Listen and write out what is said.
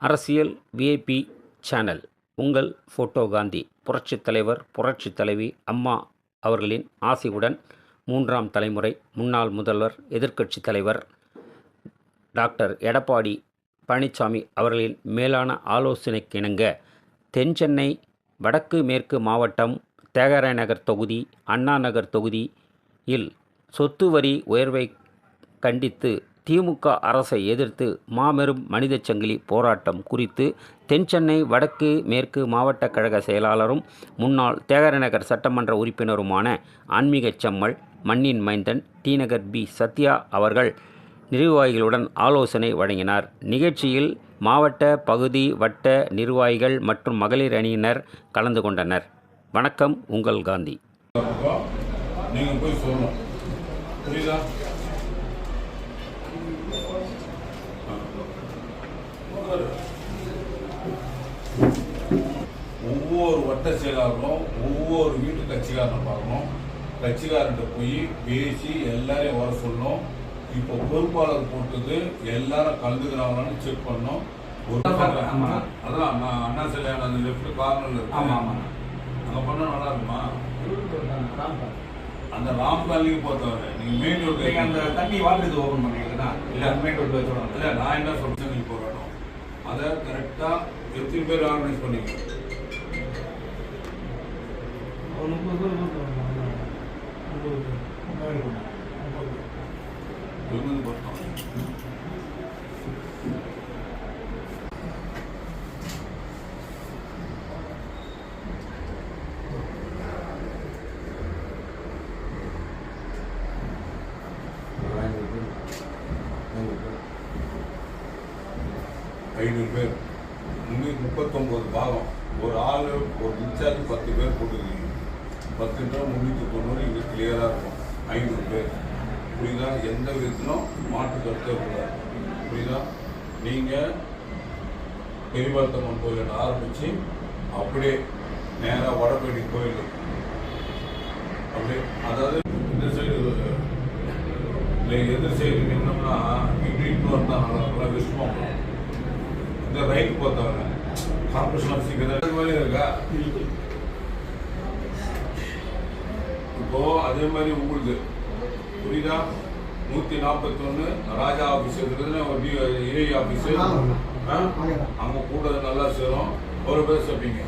அரசியல் VIP channel உங்கள் photo Gandhi. புரட்சித் தலைவர் புரட்சித் தலைவி அம்மா அவர்களின் ஆசியுடன் மூன்றாம் தலைமுறை முன்னாள் முதல்வர் எதிர்க்கட்சித் தலைவர் டாக்டர் எடப்பாடி பழனிசாமி அவர்களின் மேலான ஆலோசனைக்கிணங்க தென் சென்னை வடக்கு மேற்கு மாவட்டம் தேகராய நகர் தொகுதி அண்ணா நகர் தொகுதியில் சொத்து வரி உயர்வை கண்டித்து திமுக அரசை எதிர்த்து மாபெரும் மனிதச் சங்கிலி போராட்டம் குறித்து தென்சென்னை வடக்கு மேற்கு மாவட்ட கழக செயலாளரும் முன்னாள் தேகரநகர் சட்டமன்ற உறுப்பினருமான ஆன்மீக செம்மல் மண்ணின் மைந்தன் டிநகர் பி சத்யா அவர்கள் நிர்வாகிகளுடன் ஆலோசனை வழங்கினார். நிகழ்ச்சியில் மாவட்ட பகுதி வட்ட நிர்வாகிகள் மற்றும் மகளிர் அணியினர் கலந்து கொண்டனர். வணக்கம் உங்கள் காந்தி. நீங்கள் போய் சொல்லணும். புரியுதா? ஒவ்வொரு வட்ட செயலாளரும் ஒவ்வொரு வீட்டு கட்சிக்காரனை பார்க்கணும். கட்சிக்காரன்ட்ட போய் பேசி எல்லாரையும் வர சொல்லணும். இப்போ பொறுப்பாளர் போட்டது எல்லாரும் கலந்துக்கிறாங்களான்னு செக் பண்ணணும். ஒரு. அதான் அண்ணா சிலையான அந்த லெஃப்ட் கார்னர்ல இருக்கு? ஆமா ஆமா. அங்க பண்ணா நல்லா இருக்குமா? அந்த ராம் காலிக்கு பொறுத்தவரை நீங்க மெயின் நீங்க அந்த ரோடு தண்ணி வாட்டர் இது ஓபன் பண்ணீங்கன்னா இல்ல மெயின் ரோட்ல வச்சிடலாம் இல்ல நான் என்ன சொல்றேன்? நீங்க போராட்டம் அதை கரெக்டா எத்தனை பேர் ஆர்கனைஸ் பண்ணீங்க? இருபது பக்கம் ஐநூறு பேர். முன்னூத்தி முப்பத்தொம்போது பாகம். ஒரு ஆள் ஒரு இன்சார்ஜ் பத்து பேர் போட்டுருக்கீங்க. பத்துன்றா முந்நூற்றி தொண்ணூறு இங்கே கிளியராக இருக்கும். ஐநூறு பேர். புரியுதா? எந்த விதத்திலும் மாற்று கருத்தே கூடாது புரியுதா? நீங்கள் பெரியபாத்தம்மன் கோயிலில் ஆரம்பித்து அப்படியே நேராக வடபழனி கோயில். அப்படியே அதாவது இந்த சைடு இல்லை எதிர் சைடு நின்னோம்னா இப்படி இன்னும் நல்லா இருக்கும் விஷ்ணுவாங்க இந்த பொறுத்தவரை கார்பரேஷன் ஆஃபீஸ் இங்கே வேலையும் இருக்கா? இப்போ அதே மாதிரி உங்களுக்கு புரியுதா? நூத்தி நாற்பத்தி ஒன்று ராஜா ஆபீஸ் இருக்கிறது இறை ஆபீஸ். அங்க கூட நல்லா சேரும். ஒரு பேர் சேர்ப்பீங்க